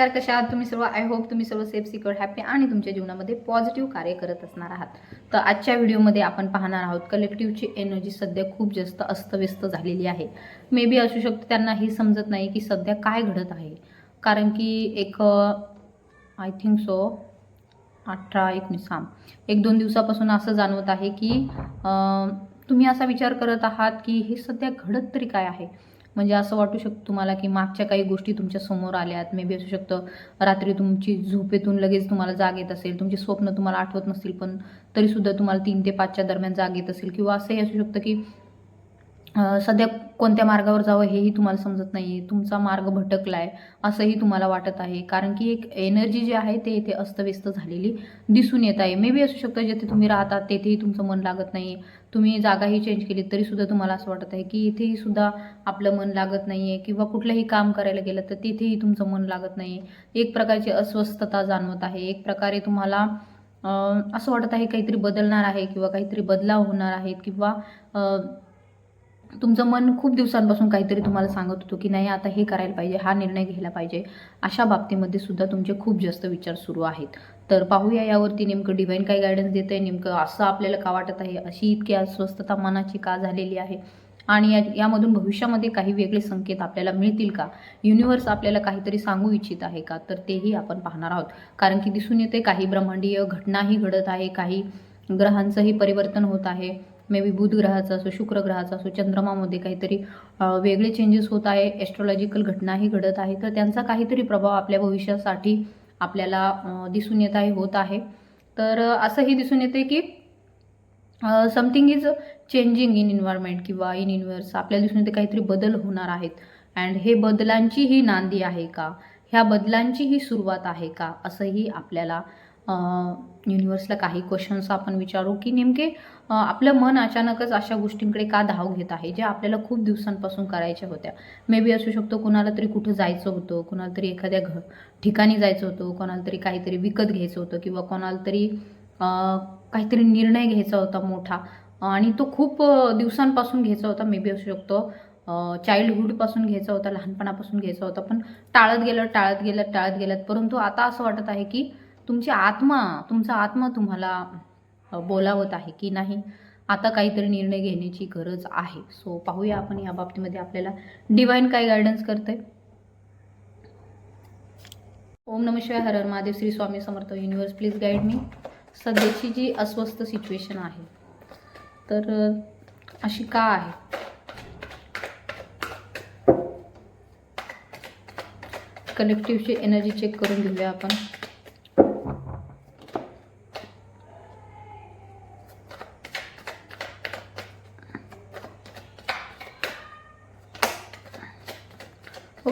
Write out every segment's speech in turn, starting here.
नमस्कार कशा आहात? तुम्ही सर्व आय होप तुम्ही सर्व सेफ सिक्युअर हॅपी आणि तुमच्या जीवनामध्ये पॉझिटिव्ह कार्य करत असणार आहात. तर आजच्या व्हिडिओमध्ये आपण पाहणार आहोत कलेक्टिव्हची एनर्जी सध्या खूप जास्त अस्तव्यस्त झालेली आहे. मे बी असू शकतं त्यांना हे समजत नाही की सध्या काय घडत आहे. कारण की एक आय थिंक सो अठरा एकोणीस हा एक दोन दिवसापासून असं जाणवत आहे की तुम्ही असा विचार करत आहात की हे सध्या घडत तरी काय आहे? म्हणजे असं वाटू शकतं तुम्हाला की मागच्या काही गोष्टी तुमच्यासमोर आल्यात? मे बी असू शकतं रात्री तुमची झोपेतून लगेच तुम्हाला जाग येत असेल तुमची स्वप्न तुम्हाला आठवत नसतील पण तरीसुद्धा तुम्हाला तीन ते पाचच्या दरम्यान जाग येत असेल किंवा असंही असू शकतं की सध्या कोणत्या मार्गावर जावं हेही तुम्हाला समजत नाही आहे तुमचा मार्ग भटकला आहे असंही तुम्हाला वाटत आहे. कारण की एक एनर्जी जी आहे ते इथे अस्तव्यस्त झालेली दिसून येत आहे. मे बी असू शकतं जिथे तुम्ही राहतात तेथेही तुमचं मन लागत नाही तुम्ही जागाही चेंज केली तरीसुद्धा तुम्हाला असं वाटत आहे की इथेही सुद्धा आपलं मन लागत नाही आहे किंवा कुठलंही काम करायला गेलं तर तिथेही तुमचं मन लागत नाही आहे एक प्रकारची अस्वस्थता जाणवत आहे. एक प्रकारे तुम्हाला असं वाटत आहे काहीतरी बदलणार आहे किंवा काहीतरी बदलाव होणार आहेत किंवा तुमचं मन खूप दिवसांपासून काहीतरी तुम्हाला सांगत होतं की नाही आता हे करायला पाहिजे हा निर्णय घ्यायला पाहिजे. अशा बाबतीमध्ये सुद्धा तुमचे खूप जास्त विचार सुरू आहेत. तर पाहूया यावरती नेमकं डिवाईन काय गायडन्स देत आहे नेमकं असं आपल्याला का वाटत आहे अशी इतकी अस्वस्थता मनाची का झालेली आहे? आणि या यामधून भविष्यामध्ये काही वेगळे संकेत आपल्याला मिळतील का? युनिव्हर्स आपल्याला काहीतरी सांगू इच्छित आहे का? तर तेही आपण पाहणार आहोत. कारण की दिसून येते काही ब्रह्मांडीय घटनाही घडत आहे काही ग्रहांचंही परिवर्तन होत आहे. मे बी बुध ग्रहाचा असो शुक्र ग्रहाचा असो चंद्रमामध्ये काहीतरी वेगळे चेंजेस होत आहे एस्ट्रॉलॉजिकल घटनाही घडत आहे. तर त्यांचा काहीतरी प्रभाव आपल्या भविष्यासाठी आपल्याला दिसून येत आहे होत आहे. तर असंही दिसून येते की something is changing in environment किंवा इन युनिव्हर्स आपल्याला दिसून येते काहीतरी बदल होणार आहेत. अँड हे बदलांची ही नांदी आहे का? ह्या बदलांची ही सुरुवात आहे का? असंही आपल्याला युनिव्हर्सला काही क्वेश्चन्स आपण विचारू की नेमके आपलं मन अचानकच अशा गोष्टींकडे का धाव घेत आहे ज्या आपल्याला खूप दिवसांपासून करायच्या होत्या. मे बी असू शकतो कोणाला तरी कुठं जायचं होतं कोणाला तरी एखाद्या घ ठिकाणी जायचं होतं कोणाला तरी काहीतरी विकत घ्यायचं होतं किंवा कोणाला तरी काहीतरी निर्णय घ्यायचा होता मोठा. आणि तो खूप दिवसांपासून घ्यायचा होता मे बी असू शकतो. चाइल्डहूडपासून घ्यायचा होता लहानपणापासून घ्यायचा होता पण टाळत गेलं टाळत गेलं टाळत गेलं. परंतु आता असं वाटत आहे की तुमची आत्मा तुमचा आत्मा तुम्हाला बोलावत आहे की नाही आता काहीतरी निर्णय घेण्याची गरज आहे. सो पाहूया आपण या बाबतीमध्ये आपल्याला डिवाईन काय गायडन्स करते Om Namah Shivaya Har Har Mahadev Shri Swami Samarth universe please guide मी सध्याची जी अस्वस्थ सिच्युएशन आहे तर अशी का आहे? कलेक्टिव्हची एनर्जी चेक करून घेऊया आपण.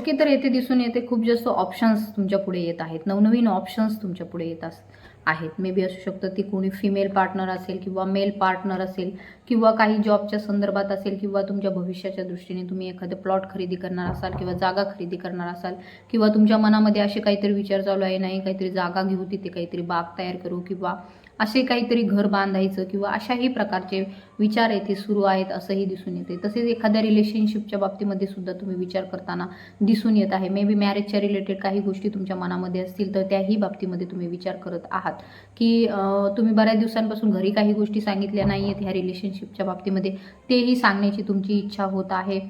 ओके तर येथे दिसून येते. खूप जास्त ऑप्शन्स तुमच्यापुढे येत आहेत. नवनवीन ऑप्शन्स तुमच्यापुढे येत अस आहेत. मे बी असू शकतं ती कोणी फिमेल पार्टनर असेल किंवा मेल पार्टनर असेल किंवा काही जॉबच्या संदर्भात असेल किंवा तुमच्या भविष्याच्या दृष्टीने तुम्ही एखादं प्लॉट खरेदी करणार असाल किंवा जागा खरेदी करणार असाल किंवा तुमच्या मनामध्ये असे काहीतरी विचार चालू आहे नाही काहीतरी जागा घेऊ तिथे काहीतरी बाग तयार करू किंवा असे काहीतरी घर बांधायचं किंवा अशाही प्रकारचे विचार येथे सुरू आहेत असंही दिसून येते. तसेच एखाद्या रिलेशनशिपच्या बाबतीमध्ये सुद्धा तुम्ही विचार करताना दिसून येत आहे. मे बी मॅरेजच्या रिलेटेड काही गोष्टी तुमच्या मनामध्ये असतील तर त्याही बाबतीमध्ये तुम्ही विचार करत आहात. की तुम्ही बऱ्याच दिवसांपासून घरी काही गोष्टी सांगितल्या नाही आहेत ह्या रिलेशनशिपच्या बाबतीमध्ये. तेही सांगण्याची तुमची इच्छा होत आहे.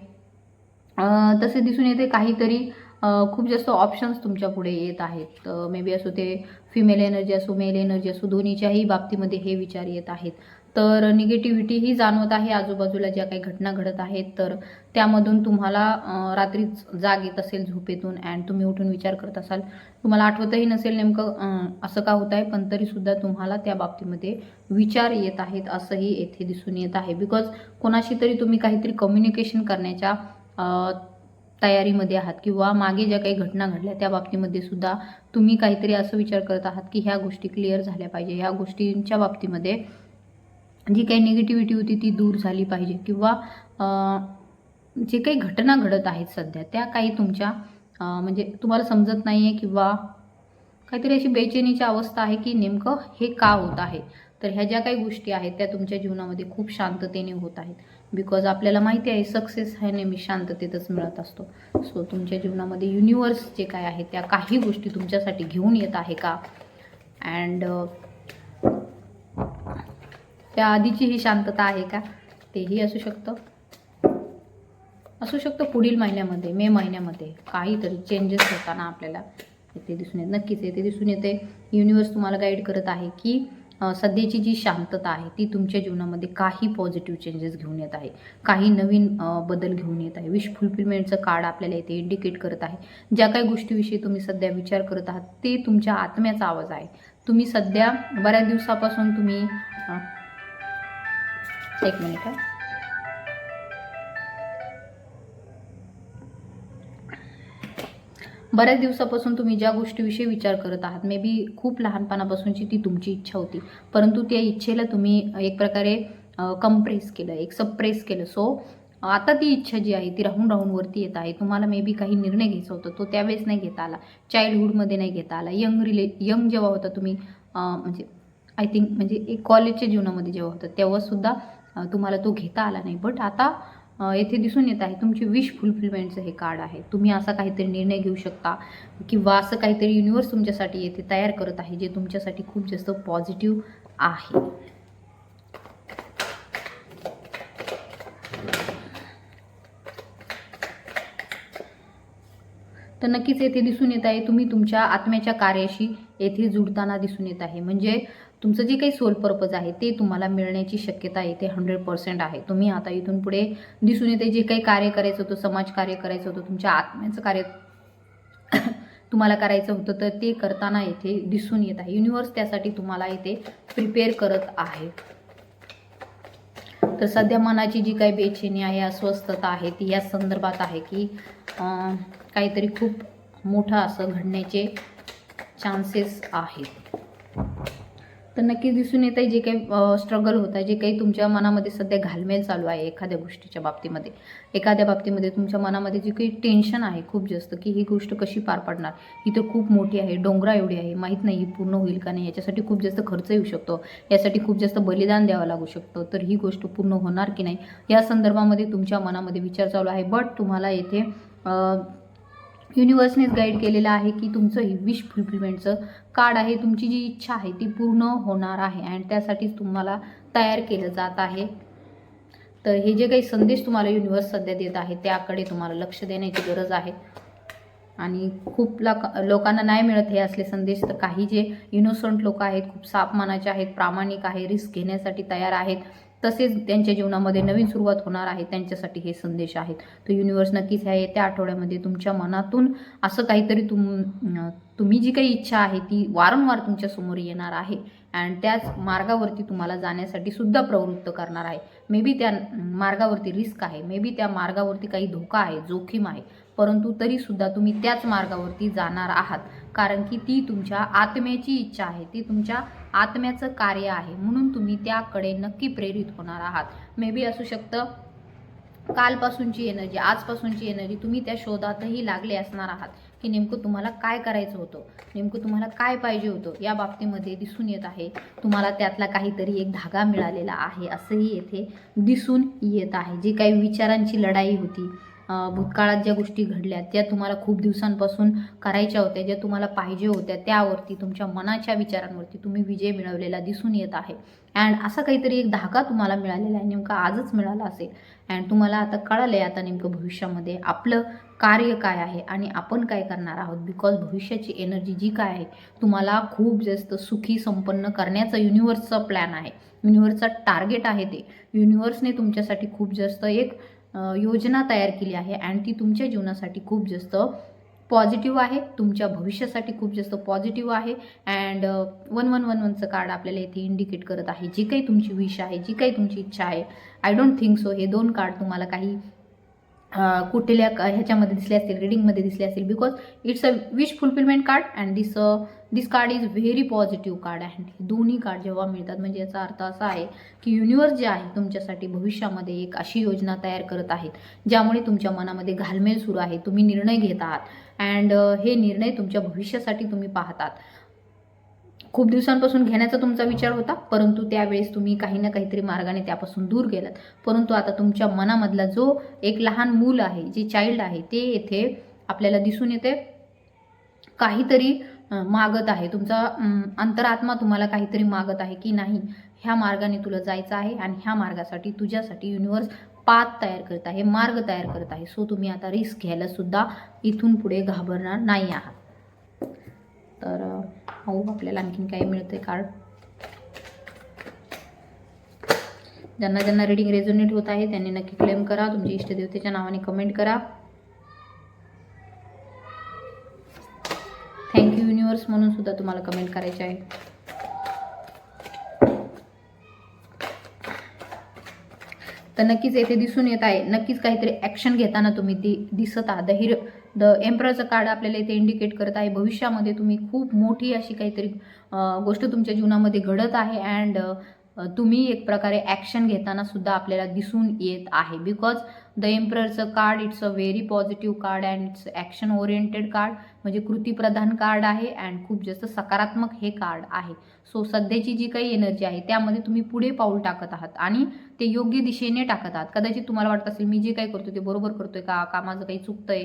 तसे दिसून येते काहीतरी खूप जास्त ऑप्शन्स तुमच्यापुढे येत आहेत. मे बी असो ते फिमेल एनर्जी असो मेल एनर्जी असो दोन्हीच्याही बाबतीमध्ये हे विचार येत आहेत. तर निगेटिव्हिटी ही जाणवत आहे. आजूबाजूला ज्या काही घटना घडत आहेत तर त्यामधून तुम्हाला रात्रीच जाग येत असेल झोपेतून अँड तुम्ही उठून विचार करत असाल. तुम्हाला आठवतही नसेल नेमकं असं का होत आहे पण तरीसुद्धा तुम्हाला त्या बाबतीमध्ये विचार येत आहेत असंही येथे दिसून येत आहे. बिकॉज कोणाशी तरी तुम्ही काहीतरी कम्युनिकेशन करण्याच्या तयारीमध्ये आहात किंवा मागे ज्या काही घटना घडल्या त्या बाबतीमध्ये सुद्धा तुम्ही काहीतरी असं विचार करत आहात की ह्या गोष्टी क्लिअर झाल्या पाहिजे. ह्या गोष्टींच्या बाबतीमध्ये जी काही निगेटिव्हिटी होती ती दूर झाली पाहिजे किंवा अं, जे काही घटना घडत आहेत सध्या त्या काही तुमच्या म्हणजे तुम्हाला समजत नाही आहे किंवा काहीतरी अशी बेचैनीची अवस्था आहे की नेमकं हे का होत आहे? तर ह्या ज्या काही गोष्टी आहेत त्या तुमच्या जीवनामध्ये खूप शांततेने होत आहेत. बिकॉज आपल्याला माहिती आहे सक्सेस हा नेहमी शांततेतच मिळत असतो. सो तुमच्या जीवनामध्ये युनिवर्स जे काय आहे त्या काही गोष्टी तुमच्यासाठी घेऊन येत आहे का? अँड त्या आधीची ही शांतता आहे का? तेही असू शकतं. असू शकतं पुढील महिन्यामध्ये मे महिन्यामध्ये. काहीतरी चेंजेस होताना आपल्याला येथे दिसून येत. नक्कीच येते दिसून येते. युनिवर्स तुम्हाला गाईड करत आहे की सध्याची जी शांतता आहे ती तुमच्या जीवनामध्ये काही पॉझिटिव्ह चेंजेस घेऊन येत आहे. काही नवीन बदल घेऊन येत आहे. विश फुलफिलमेंटचं कार्ड आपल्याला इथे इंडिकेट करत आहे. ज्या काही गोष्टीविषयी तुम्ही सध्या विचार करत आहात ते तुमच्या आत्म्याचा आवाज आहे. तुम्ही सध्या बऱ्याच दिवसापासून तुम्ही एक मिनिट बऱ्याच दिवसापासून तुम्ही ज्या गोष्टीविषयी विचार करत आहात मे बी खूप लहानपणापासूनची ती तुमची इच्छा होती परंतु त्या इच्छेला तुम्ही एक प्रकारे कंप्रेस केलं एक सप्रेस केलं. सो आता ती इच्छा जी आहे ती राहून राहून वरती येत आहे. तुम्हाला मे बी काही निर्णय घ्यायचा होता तो त्यावेळेस नाही घेता आला. चाइल्डहूडमध्ये नाही घेता आला. यंग रिले यंग जेव्हा होता तुम्ही म्हणजे आय थिंक म्हणजे एक कॉलेजच्या जीवनामध्ये जेव्हा होतं तेव्हासुद्धा तुम्हाला तो घेता आला नाही. बट आता येथे दिसून येत आहे तुमची विश फुलफिलमेंटचं हे कार्ड आहे. तुम्ही असा काहीतरी निर्णय घेऊ शकता किंवा असं काहीतरी युनिवर्स तुमच्यासाठी येथे तयार करत आहे जे तुमच्यासाठी खूप जास्त पॉझिटिव्ह आहे. तर नक्कीच येथे दिसून येत आहे तुम्ही तुमच्या आत्म्याच्या कार्याशी येथे जुडताना दिसून येत आहे. म्हणजे तुमचं जे काही सोल पर्पज आहे ते तुम्हाला मिळण्याची शक्यता येते हंड्रेड पर्सेंट आहे. तुम्ही आता इथून पुढे दिसून येते जे काही कार्य करायचं होतं समाज कार्य करायचं होतं तुमच्या आत्म्याचं कार्य तुम्हाला करायचं होतं तर ते करताना येथे दिसून येत आहे. युनिवर्स त्यासाठी तुम्हाला इथे प्रिपेअर करत आहे. तर सध्या मनाची जी काही बेचैनी आहे अस्वस्थता आहे ती या संदर्भात आहे की काहीतरी खूप मोठं असं घडण्याचे चान्सेस आहेत. तर नक्कीच दिसून येत आहे जे काही स्ट्रगल होत आहे जे काही तुमच्या मनामध्ये सध्या घालमेल चालू आहे एखाद्या गोष्टीच्या बाबतीमध्ये. एखाद्या बाबतीमध्ये तुमच्या मनामध्ये जे काही टेन्शन आहे खूप जास्त की ही गोष्ट कशी पार पाडणार? ही तर खूप मोठी आहे डोंगरा एवढी आहे माहीत नाही ही पूर्ण होईल का नाही याच्यासाठी खूप जास्त खर्च येऊ शकतो. यासाठी खूप जास्त बलिदान द्यावं लागू शकतं. तर ही गोष्ट पूर्ण होणार की नाही? या संदर्भामध्ये तुमच्या मनामध्ये विचार चालू आहे बट तुम्हाला येथे युनिवर्सनेच गाईड केलेलं आहे की तुमचं हे विश फुलफिलमेंटचं कार्ड आहे तुमची जी इच्छा आहे ती पूर्ण होणार आहे अँड त्यासाठीच तुम्हाला तयार केलं जात आहे. तर हे जे काही संदेश तुम्हाला युनिवर्स सध्या देत आहे त्याकडे तुम्हाला लक्ष देण्याची गरज आहे. आणि खूप लोक लोकांना नाही मिळत हे असले संदेश तर काही जे इनोसंट लोक आहेत खूप सापमानाचे आहेत प्रामाणिक आहे रिस्क घेण्यासाठी तयार आहेत तसेच त्यांच्या जीवनामध्ये नवीन सुरुवात होणार आहे त्यांच्यासाठी हे संदेश आहेत. तर युनिवर्स नक्कीच ह्या येत्या आठवड्यामध्ये तुमच्या मनातून असं काहीतरी तुम तुम्ही जी काही इच्छा आहे ती वारंवार तुमच्यासमोर येणार आहे. अँड त्याच मार्गावरती तुम्हाला जाण्यासाठी सुद्धा प्रवृत्त करणार आहे. मे बी त्या मार्गावरती रिस्क आहे. मे बी त्या मार्गावरती काही धोका आहे जोखीम आहे. परंतु तरीसुद्धा तुम्ही त्याच मार्गावरती जाणार आहात. कारण की ती तुमच्या आत्म्याची इच्छा आहे. ती तुमच्या आत्म्याचं कार्य आहे. म्हणून तुम्ही त्याकडे नक्की प्रेरित होणार आहात. मे बी असू शकतं कालपासूनची एनर्जी आजपासूनची एनर्जी तुम्ही त्या शोधातही लागले असणार आहात. की नेमकं तुम्हाला काय करायचं होतं? नेमकं तुम्हाला काय पाहिजे होतं? या बाबतीमध्ये दिसून येत आहे. तुम्हाला त्यातला काहीतरी एक धागा मिळालेला आहे असंही येथे दिसून येत आहे. जी काही विचारांची लढाई होती भूतकाळात ज्या गोष्टी घडल्या त्या तुम्हाला खूप दिवसांपासून करायच्या होत्या ज्या तुम्हाला पाहिजे होत्या त्यावरती तुमच्या मनाच्या विचारांवरती तुम्ही विजय मिळवलेला दिसून येत आहे. अँड असा काहीतरी एक धागा तुम्हाला मिळालेला आहे नेमका आजच मिळाला असेल. अँड तुम्हाला आता कळालं आहे आता नेमकं भविष्यामध्ये आपलं कार्य काय आहे आणि आपण काय करणार आहोत? बिकॉज भविष्याची एनर्जी जी काय आहे तुम्हाला खूप जास्त सुखी संपन्न करण्याचा युनिवर्सचा प्लॅन आहे. युनिवर्सचा टार्गेट आहे ते. युनिवर्सने तुमच्यासाठी खूप जास्त एक योजना तयार केली आहे अँड ती तुमच्या जीवनासाठी खूप जास्त पॉझिटिव्ह आहे. तुमच्या भविष्यासाठी खूप जास्त पॉझिटिव्ह आहे अँड वन वन वन वनचं कार्ड आपल्याला इथे इंडिकेट करत आहे. जी काही तुमची विश आहे जी काही तुमची इच्छा आहे आय डोंट थिंक सो हे दोन कार्ड तुम्हाला काही कुठल्या क- ह्याच्यामध्ये दिसले असतील रिडिंगमध्ये दिसले असतील because it's a wish fulfilment card and this this card is very positive card and हे दोन्ही कार्ड जेव्हा मिळतात म्हणजे याचा अर्थ असा आहे की युनिवर्स जे आहे तुमच्यासाठी भविष्यामध्ये एक अशी योजना तयार करत आहेत ज्यामुळे तुमच्या मनामध्ये घालमेल सुरू आहे तुम्ही निर्णय घेत आहात. अँड uh, हे निर्णय तुमच्या भविष्यासाठी तुम्ही पाहतात. खूप दिवसांपासून घेण्याचा तुमचा विचार होता परंतु त्यावेळेस तुम्ही काही ना काहीतरी मार्गाने त्यापासून दूर गेलात. परंतु आता तुमच्या मनामधला जो एक लहान मूल आहे जे चाइल्ड आहे ते येथे आपल्याला दिसून येते काहीतरी मागत आहे. तुमचा अंतरात्मा तुम्हाला काहीतरी मागत आहे की नाही ह्या मार्गाने तुला जायचं आहे आणि ह्या मार्गासाठी तुझ्यासाठी युनिवर्स पाथ तयार करत आहे मार्ग तयार करत आहे. सो तुम्ही आता रिस्क घ्यायला सुद्धा इथून पुढे घाबरणार नाही आहात. तर पाहू आपल्याला आणखीन काय आहे कार्ड ज्यांना ज्यांना रिडिंग रेझोनेट होत आहे त्यांनी नक्की क्लेम करा. तुमच्या इष्टदेवतेच्या नावाने कमेंट करा. थँक्यू युनिवर्स म्हणून सुद्धा तुम्हाला कमेंट करायचे आहे. तर नक्कीच येथे दिसून येत आहे. नक्कीच काहीतरी ॲक्शन घेताना तुम्ही ती दिसत आहात. द हिर द एम्प्रॉचं कार्ड आपल्याला इथे इंडिकेट करत आहे. भविष्यामध्ये तुम्ही खूप मोठी अशी काहीतरी गोष्ट तुमच्या जीवनामध्ये घडत आहे अँड तुम्ही एक प्रकारे ॲक्शन घेताना सुद्धा आपल्याला दिसून येत आहे. Because the एम्प्ररचं card it's a very positive card and it's action oriented card म्हणजे कृतीप्रधान कार्ड आहे अँड खूप जास्त सकारात्मक हे कार्ड आहे. सो सध्याची जी काही एनर्जी आहे त्यामध्ये तुम्ही पुढे पाऊल टाकत आहात आणि ते योग्य दिशेने टाकत आहात. कदाचित तुम्हाला वाटत असेल मी जे काही करतो ते बरोबर करतोय का? का माझं काही चुकतंय?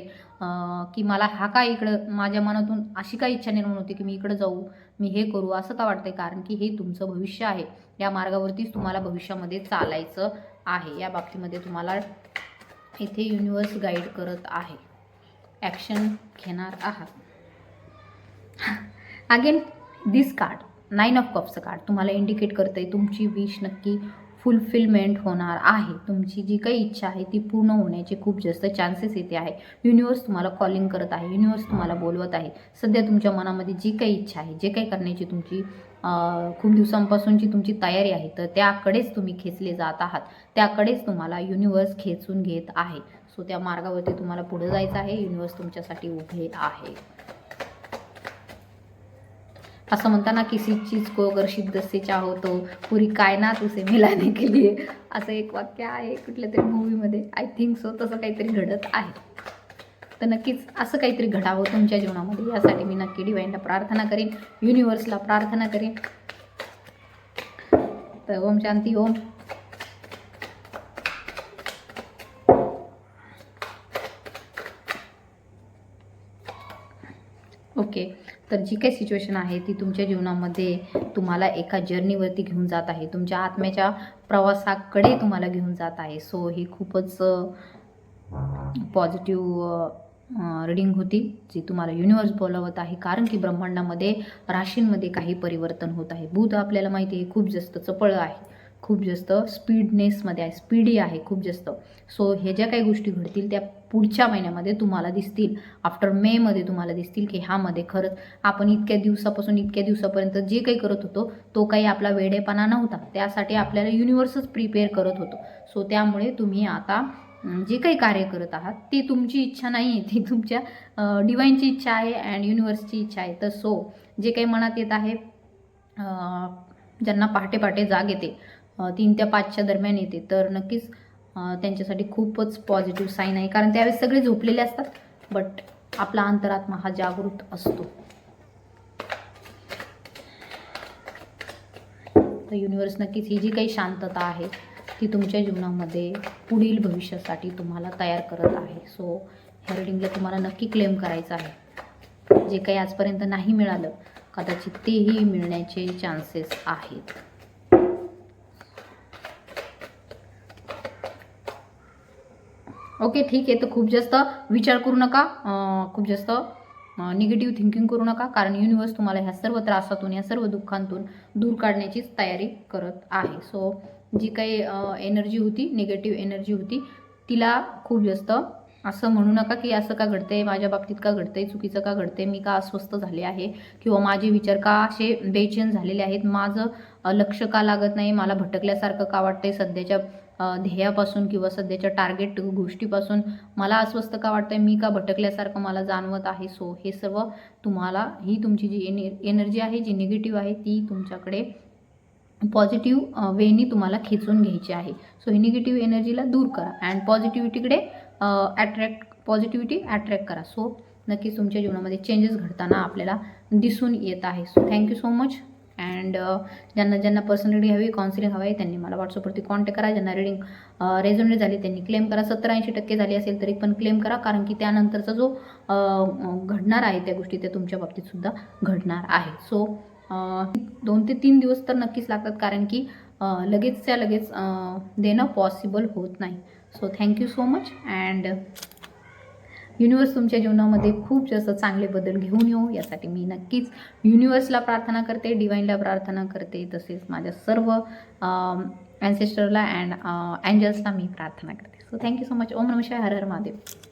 की मला हा काय इकडं माझ्या मनातून अशी काय इच्छा निर्माण होती की मी इकडं जाऊ मी हे करू? असं का वाटतंय? कारण की हे तुमचं भविष्य आहे. या मार्गावरतीच तुम्हाला भविष्यामध्ये चालायचं आहे. या बाबतीमध्ये तुम्हाला इथे युनिवर्स गाईड करत आहे. ॲक्शन घेणार आहात. Again this card nine of कप्सचं card तुम्हाला इंडिकेट करतं आहे तुमची विश नक्की फुलफिलमेंट होणार आहे. तुमची जी काही इच्छा आहे ती पूर्ण होण्याचे खूप जास्त चान्सेस येते आहे. युनिवर्स तुम्हाला कॉलिंग करत आहे. युनिवर्स तुम्हाला बोलवत आहे. सध्या तुमच्या मनामध्ये जी काही इच्छा आहे जे काही करण्याची तुमची खूप दिवसांपासूनची तुमची तयारी आहे तर त्याकडेच तुम्ही खेचले जात आहात. त्याकडेच तुम्हाला युनिवर्स खेचून घेत आहे. सो त्या मार्गावरती तुम्हाला पुढे जायचं आहे. युनिवर्स तुमच्यासाठी उभे आहे. असं म्हणता ना किसी चीज को अगर शिद्दत से चाहो तो पुरी कायनात उसे मिलाने के लिए. असं एक वाक्य आहे कुठल्या तरी मूवीमध्ये आय थिंक सो तसं काहीतरी घडत आहे. तर नक्कीच असं काहीतरी घडावं तुमच्या जीवनामध्ये. यासाठी मी नक्की डिवाईनला प्रार्थना करेन युनिवर्सला प्रार्थना करेन. तर ओम शांती ओम. ओके तर जी काही सिच्युएशन आहे ती तुमच्या जीवनामध्ये तुम्हाला एका जर्नीवरती घेऊन जात आहे. तुमच्या आत्म्याच्या प्रवासाकडे तुम्हाला घेऊन जात आहे. सो ही खूपच पॉझिटिव्ह रीडिंग होती जी तुम्हाला युनिवर्स बोलवत आहे. कारण की ब्रह्मांडामध्ये राशींमध्ये काही परिवर्तन होत आहे. बुध आपल्याला माहिती आहे खूप जास्त चपळ आहे. खूप जास्त स्पीडनेसमध्ये आहे स्पीडी आहे खूप जास्त. सो हे ज्या काही गोष्टी घडतील त्या पुढच्या महिन्यामध्ये तुम्हाला दिसतील. आफ्टर मेमध्ये तुम्हाला दिसतील की ह्यामध्ये खरंच आपण इतक्या दिवसापासून इतक्या दिवसापर्यंत जे काही करत होतो तो काही आपला वेडेपणा नव्हता. त्यासाठी आपल्याला युनिव्हर्सच प्रिपेअर करत होतो. सो त्यामुळे तुम्ही आता जे काही कार्य करत आहात ती तुमची इच्छा नाही आहे ती तुमच्या डिवाईनची इच्छा आहे अँड युनिव्हर्सची इच्छा आहे. तर सो जे काही मनात येत आहे ज्यांना पहाटे पहाटे जाग येते तीन त्या पाचच्या दरम्यान येते. तर नक्कीच त्यांच्यासाठी खूपच पॉझिटिव्ह साईन आहे. कारण त्यावेळेस सगळे झोपलेले असतात बट आपला अंतरात्मा हा जागृत असतो. तर युनिवर्स नक्कीच ही जी काही शांतता आहे ती तुमच्या जीवनामध्ये पुढील भविष्यासाठी तुम्हाला तयार करत आहे. सो ह्या रिडिंगला तुम्हाला नक्की क्लेम करायचं आहे. जे काही आजपर्यंत नाही मिळालं कदाचित तेही मिळण्याचे चान्सेस आहेत. ओके ठीक आहे. तर खूप जास्त विचार करू नका. खूप जास्त निगेटिव्ह थिंकिंग करू नका. कारण युनिवर्स तुम्हाला ह्या सर्व त्रासातून या सर्व दुःखांतून दूर काढण्याचीच तयारी करत आहे. सो जी काही एनर्जी होती निगेटिव्ह एनर्जी होती तिला खूप जास्त असं म्हणू नका की असं का घडतंय माझ्या बाबतीत का घडतंय चुकीचं का घडतंय मी का अस्वस्थ झाले आहे किंवा माझे विचार का असे बेचैन झालेले आहेत माझं लक्ष का लागत नाही मला भटकल्यासारखं का वाटतंय सध्याच्या ध्येयापासून किंवा सध्याच्या टार्गेट गोष्टीपासून मला अस्वस्थ का वाटतंय मी का भटकल्यासारखं मला जाणवत आहे? सो हे सर्व तुम्हाला ही तुमची जी एने एनर्जी आहे जी निगेटिव्ह आहे ती तुमच्याकडे पॉझिटिव्ह वेनी तुम्हाला खेचून घ्यायची आहे. सो ही निगेटिव्ह एनर्जीला दूर करा अँड पॉझिटिव्हिटीकडे ॲट्रॅक्ट पॉझिटिव्हिटी अट्रॅक्ट करा. सो नक्कीच तुमच्या जीवनामध्ये चेंजेस घडताना आपल्याला दिसून येत आहे. So thank you so much and uh, ज्यांना ज्यांना पर्सनली हवी काउन्सिलिंग हवी आहे त्यांनी मला व्हॉट्सअपवरती कॉन्टॅक्ट करा. ज्यांना रिडिंग रेझोनेट uh, झाली त्यांनी क्लेम करा. सत्तर ऐंशी टक्के झाली असेल तरी पण क्लेम करा. कारण की त्यानंतरचा जो uh, घडणार आहे त्या गोष्टी त्या तुमच्या बाबतीतसुद्धा घडणार आहे. सो दोन ते तीन दिवस तर नक्कीच लागतात कारण की लगेचच्या लगेच देणं पॉसिबल होत नाही. So thank you so much and universe तुमच्या जीवनामध्ये खूप जास्त चांगले बदल घेऊन येऊ यासाठी मी नक्कीच युनिवर्सला प्रार्थना करते डिवाईनला प्रार्थना करते तसेच माझ्या सर्व ॲन्सेस्टरला अँड अँजल्सला मी प्रार्थना करते. So thank you so much Om नमशाय Har Har Mahadev.